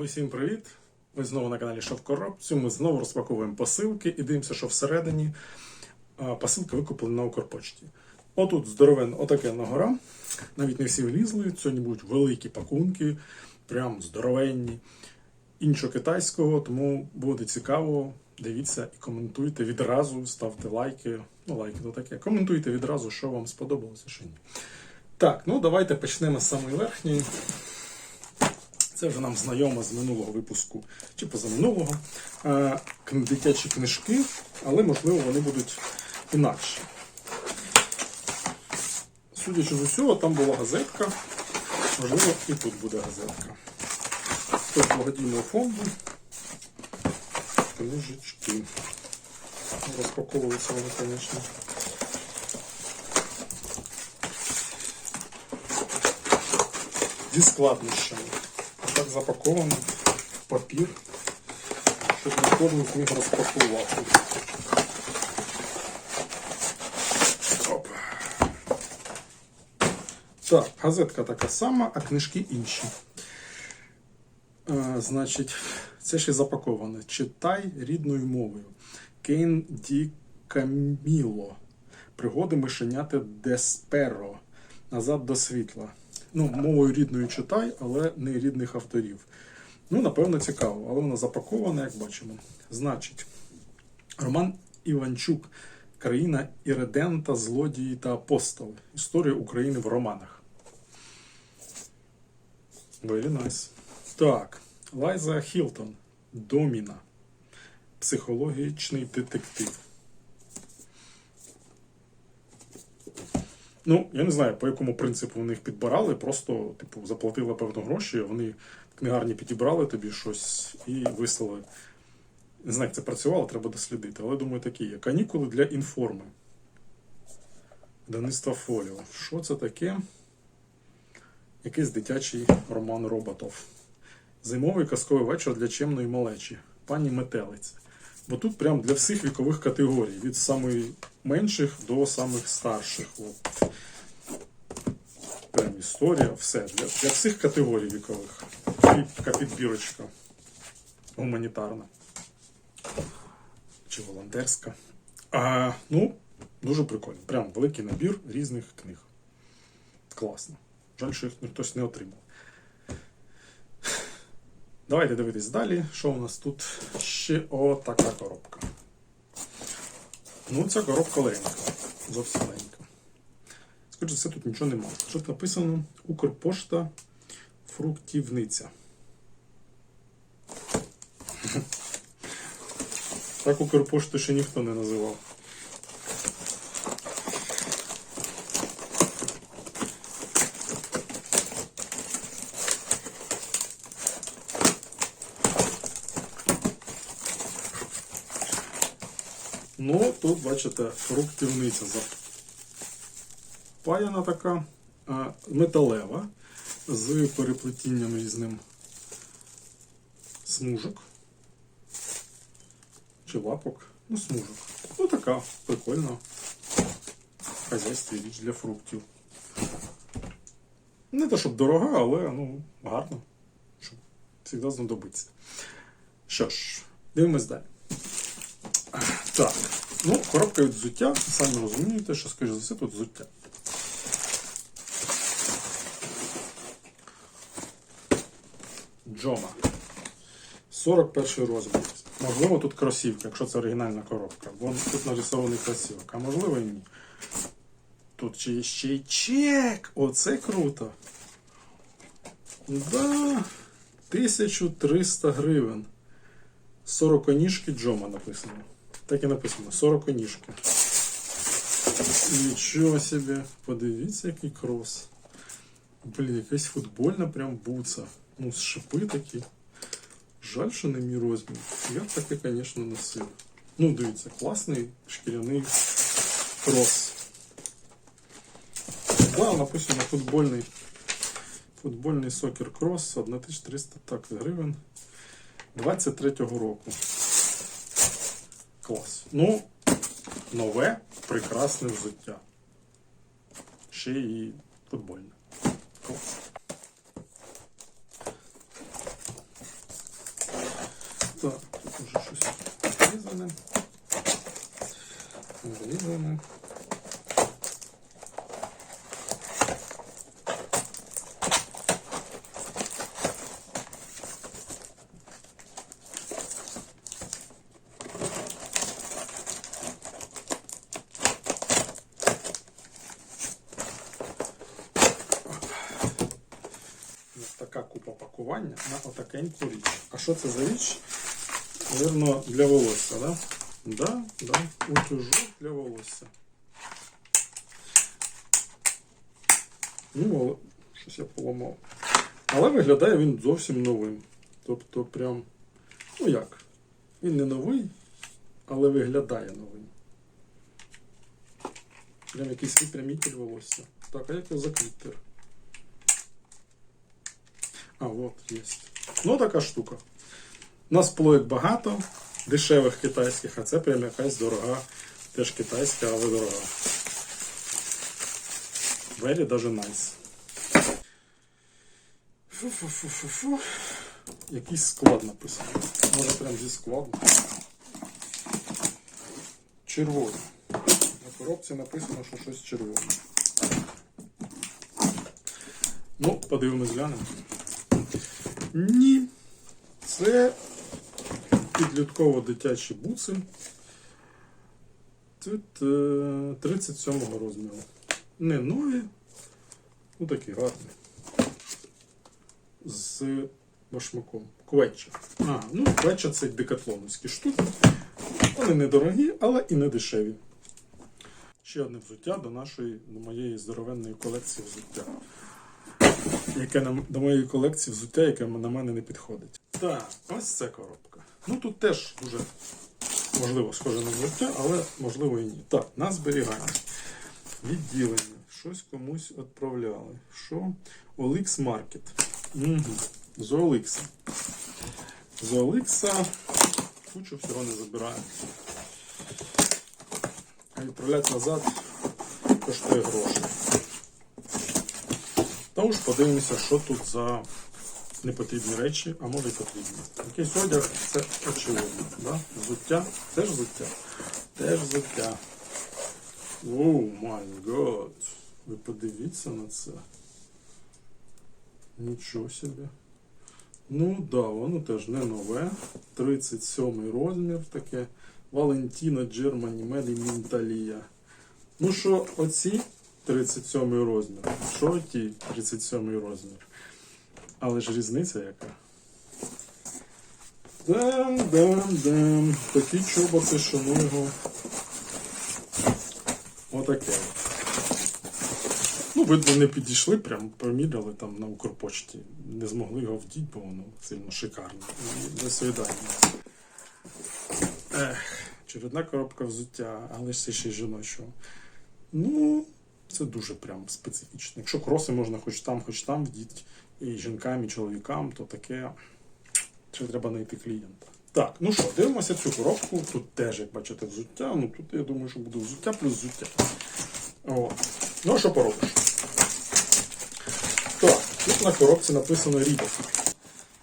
Усім привіт! Ми знову на каналі Шов Коробцю. Ми знову розпаковуємо посилки і дивимося, що всередині а, посилка викуплена на Укрпочті. Отут здоровенна отакенна гора. Навіть не всі влізли. Сьогодні будуть великі пакунки, прям здоровенні. Іншого китайського, тому буде цікаво. Дивіться і коментуйте відразу, ставте лайки. Ну, лайки то таке. Коментуйте відразу, що вам сподобалося, що ні. Так, ну давайте почнемо з самої верхньої. Це вже нам знайомо з минулого випуску чи позаминулого. Е, Дитячі книжки, але можливо вони будуть інакші. Судячи з усього, там була газетка. Можливо, і тут буде газетка. Тут благодійного фонду. Книжечки. Розпаковуються вони, звісно. Зі складнощами. Так запаковано в папір, щоб не кожен зміг розпакувати. Оп. Так, газетка така сама, а книжки інші. Е, значить, це ще запаковане. Читай рідною мовою. Кейн Ді Каміло. Пригоди мишеняти Десперо. Назад до світла. Ну, мовою рідною читай, але не рідних авторів. Ну, напевно, цікаво, але воно запаковане, як бачимо. Значить, Роман Іванчук. Країна Іридента, злодії та апостоли. Історія України в романах. Very nice. Так, Лайза Хілтон. Доміна. Психологічний детектив. Ну, я не знаю, по якому принципу вони їх підбирали, просто, типу, заплатили певно гроші, вони книгарні підібрали тобі щось і вислали. Не знаю, як це працювало, треба дослідити, але думаю, такі є. Канікули для інформи. Даниства Фоліо. Що це таке? Якийсь дитячий роман роботов. Зимовий казковий вечір для чемної малечі. Пані Метелиця. Бо тут прям для всіх вікових категорій, від самих менших до самих старших. От. Прям історія, все. Для, для всіх категорій вікових. Така підбірочка гуманітарна. Чи волонтерська. А, ну, дуже прикольно. Прям великий набір різних книг. Класно. Жаль, що їх хтось не отримав. Давайте дивитись далі, що у нас тут ще отака коробка. Ну, ця коробка легенька. Зовсім легенька. Скажу, все тут нічого немає. Тут написано Укрпошта фруктівниця. Так Укрпошту ще ніхто не називав. Ну, тут, бачите, фруктівниця запаяна така металева з переплетінням різним смужок. Чи лапок. Ну, смужок. Ну, така прикольна. В хазяйстві річ для фруктів. Не те, щоб дорога, але ну, гарно. Щоб завжди знадобиться. Що ж, дивимось далі. Так, ну, коробка від взуття, самі розумієте, що, скоріш за все, тут взуття. Джома. 41 розмір. Можливо, тут кросівка, якщо це оригінальна коробка. Вон тут нарисований кросівок, а можливо і ні. Тут ще є ще й чек. Оце круто. Да. 1300 гривень. 40 ніжки Джома написано. Так і написано, 40 ніжки. Нічого собі. Подивіться, який крос. Блін, якась футбольна прям буца. Ну, шипи такі. Жаль, що не мій розмір. Я б таке, звісно, носив. Ну, дивіться, класний шкіряний крос. Да, написано футбольний. Футбольний сокер крос 1300 так, гривень 23-го року. Клас. Ну, нове, прекрасне взуття. Ще і футбольне. Клас. Так, тут уже щось вирізане. Вирізане. Така купа пакування на отакеньку річ. А що це за річ? Вірно, для волосся, да? Да, да. Утюжок для волосся. Ну, щось я поламав. Але виглядає він зовсім новим. Тобто, прям, ну як, він не новий, але виглядає новим. Прям якийсь випрямитель волосся. Так, а як закрити? А, от, є. Ну, така штука. У нас плоєк багато, дешевих китайських, а це прям якась дорога, теж китайська, але дорога. Very даже nice. Фу-фу-фу-фу-фу. Якийсь склад написано. Може прям зі складу. Червоний. На коробці написано, що щось червоне. Ну, подивимось, глянемо. Ні. Це підлітково-дитячі буци. Тут е, 37-го розміру. Не нові, ну такі гарні. З башмаком. Квеча. А, ну квеча це декатлоновські штуки. Вони недорогі, але і не дешеві. Ще одне взуття до нашої, до моєї здоровенної колекції взуття яке на, до моєї колекції взуття, яке на мене не підходить. Так, ось це коробка. Ну тут теж дуже можливо схоже на взуття, але можливо і ні. Так, на зберігання. Відділення. Щось комусь відправляли. Що? OLX Market. Угу. З OLX. З OLX кучу всього не забираю. А відправляти назад коштує гроші. Тому ж подивимося, що тут за непотрібні речі, а може й потрібні. Якийсь одяг це очевидно. Да? Взуття теж взуття. Теж взуття. Оу май гад. Ви подивіться на це. Нічого собі. Ну да, воно теж не нове. 37 розмір таке. Валентіно Джермані Мелі Ну що, оці 37 розмір. Що ті 37 розмір? Але ж різниця яка? Дам, дам, дам. Такі чоботи, що ну його. Отаке. Ну, видно, не підійшли, прям поміряли там на Укрпочті. Не змогли його вдіти, бо воно сильно шикарне. До свидання. Ех, очередна коробка взуття, але ж це ще жіночого. Ну, це дуже прям специфічно. Якщо кроси можна хоч там, хоч там вдіти, і жінкам, і чоловікам, то таке ще треба знайти клієнта. Так, ну що, дивимося цю коробку. Тут теж, як бачите, взуття. Ну тут я думаю, що буде взуття плюс взуття. О. Ну що поробиш? Так, тут на коробці написано Рібок.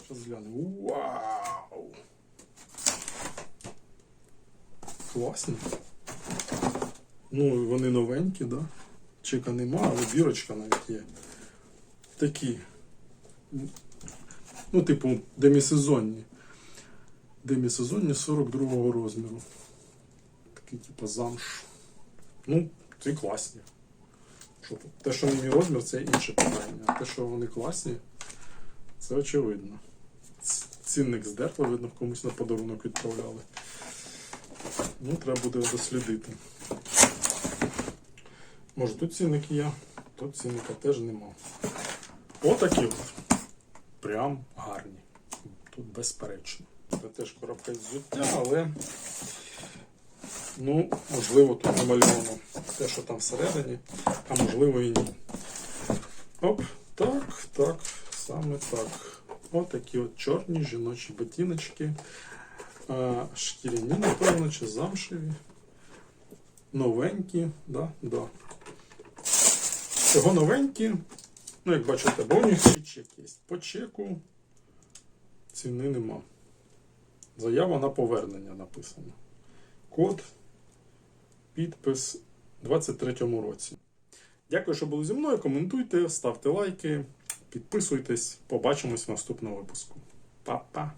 Що зглянемо. Вау! Класні. Ну, вони новенькі, да? Чека нема, але бірочка навіть є. Такі. Ну, типу, демісезонні. Демісезонні 42-го розміру. Такі, типу, замш. Ну, ці класні. Що? Те, що не розмір, це інше питання. А те, що вони класні, це очевидно. Цінник здерли, видно, комусь на подарунок відправляли. Ну, треба буде дослідити. Може тут цінник є, тут цінника теж нема. Отакі от. Прям гарні. Тут безперечно. Це теж коробка взуття, але ну, можливо, тут намальовано те, що там всередині, а можливо і ні. Оп, так, так, саме так. Отакі от чорні жіночі ботиночки. Шкіряні, напевно, чи замшеві. Новенькі, да, да. Всього новенькі. Ну, як бачите, бо у них ще чек є. По чеку ціни нема. Заява на повернення написано. Код, підпис у 23-му році. Дякую, що були зі мною. Коментуйте, ставте лайки, підписуйтесь. Побачимось в наступному випуску. Па-па!